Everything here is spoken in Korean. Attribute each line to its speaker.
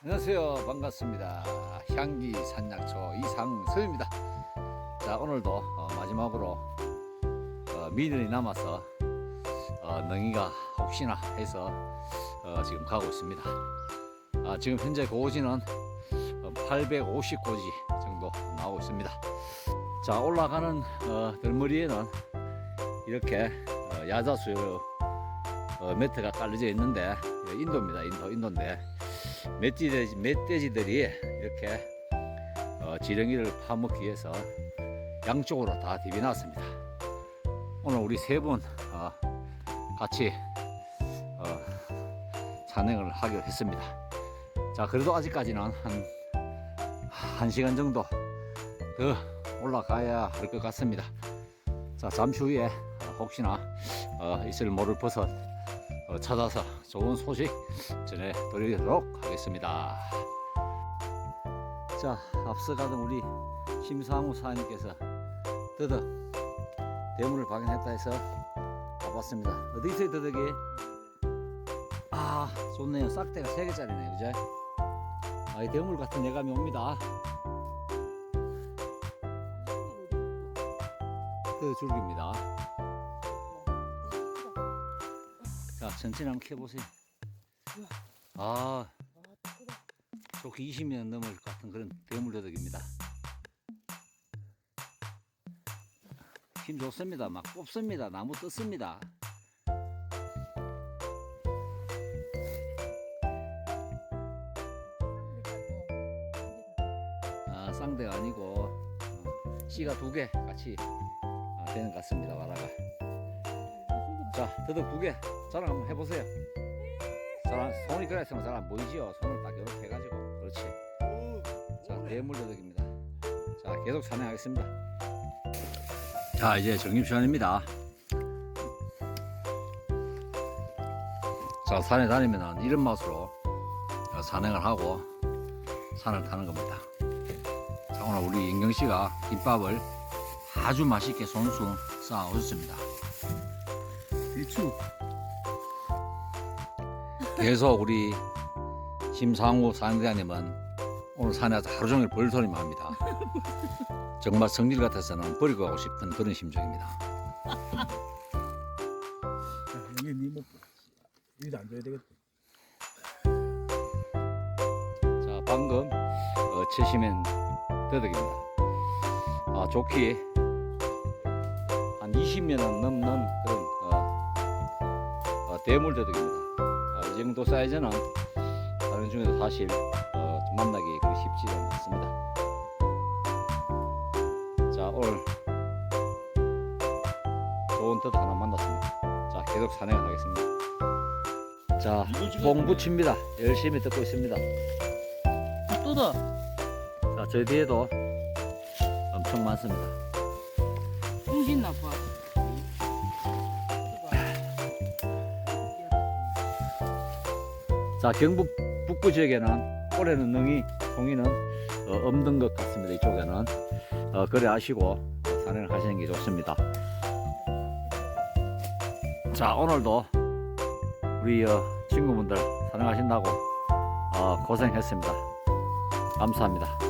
Speaker 1: 안녕하세요. 반갑습니다. 향기 산약초 이상서입니다. 자, 오늘도 어, 마지막으로 어, 미련이 남아서 어, 능이가 혹시나 해서 어, 지금 가고 있습니다. 아, 지금 현재 고지는 850고지 정도 나오고 있습니다. 자, 올라가는 어, 들머리에는 이렇게 어, 야자수요 어, 매트가 깔려져 있는데 인도입니다. 인도, 인도인데 멧돼지, 멧돼지들이 이렇게 어, 지렁이를 파먹기 위해서 양쪽으로 다 디비놨습니다. 오늘 우리 세분 어, 같이 어, 산행을 하기로 했습니다. 자, 그래도 아직까지는 한, 한 시간 정도 더 올라가야 할 것 같습니다. 자, 잠시 후에 어, 혹시나 어, 있을 모를 버섯 어, 찾아서 좋은 소식 전해드리도록 하겠습니다. 자, 앞서가던 우리 심상우 사장님께서 더덕 대문을 발견했다 해서 와봤습니다. 어디 있어요, 더덕이? 아, 좋네요. 싹대가 3개짜리네요, 그죠? 아, 이 대물 같은 예감이 옵니다. 그 줄기입니다. 자, 천천히 한번 켜보세요. 아, 좋게 20년 넘을 것 같은 그런 대물도덕입니다. 힘 좋습니다. 막 뽑습니다. 나무 뜯습니다. 아, 쌍대가 아니고 어, 씨가 두 개 같이 아, 되는 것 같습니다. 와라가. 자, 더덕 두 개. 자랑 한번 해보세요. 자랑, 손이 그래서 잘안 보이지요? 손을 딱 이렇게 해가지고. 그렇지. 자, 대물 더덕입니다. 자, 계속 산행하겠습니다. 자, 이제 정립 시간입니다. 자, 산에 다니면 이런 맛으로 산행을 하고 산을 타는 겁니다. 자, 오늘 우리 인경 씨가 김밥을 아주 맛있게 손수 쌓아 오셨습니다.
Speaker 2: 일주
Speaker 1: 계속 우리 심상우 사장님은 오늘 산에서 하루 종일 벌소리만 합니다. 정말 성질 같아서는 버리고 가고 싶은 그런 심정입니다.
Speaker 2: 이게 니뭐 이거 안 줘야 되겠다.
Speaker 1: 자, 방금 어, 채시면 더덕입니다. 아, 좋기 한 20년 넘는 그런 대물 더덕입니다. 아, 이 정도 사이즈는 다른 중에도 사실 어, 좀 만나기 쉽지 않습니다. 자, 오늘 좋은 더덕 하나 만났습니다. 자, 계속 산행하겠습니다. 자, 뽕 붙입니다. 열심히 듣고 있습니다.
Speaker 2: 또다.
Speaker 1: 자, 저 뒤에도 엄청 많습니다.
Speaker 3: 홍진 나빠.
Speaker 1: 자, 경북 북부 지역에는 올해는 능이, 송이는 어, 없는 것 같습니다. 이쪽에는. 어, 그래 아시고 산행을 하시는 게 좋습니다. 자, 오늘도 우리 어, 친구분들 산행하신다고 어, 고생했습니다. 감사합니다.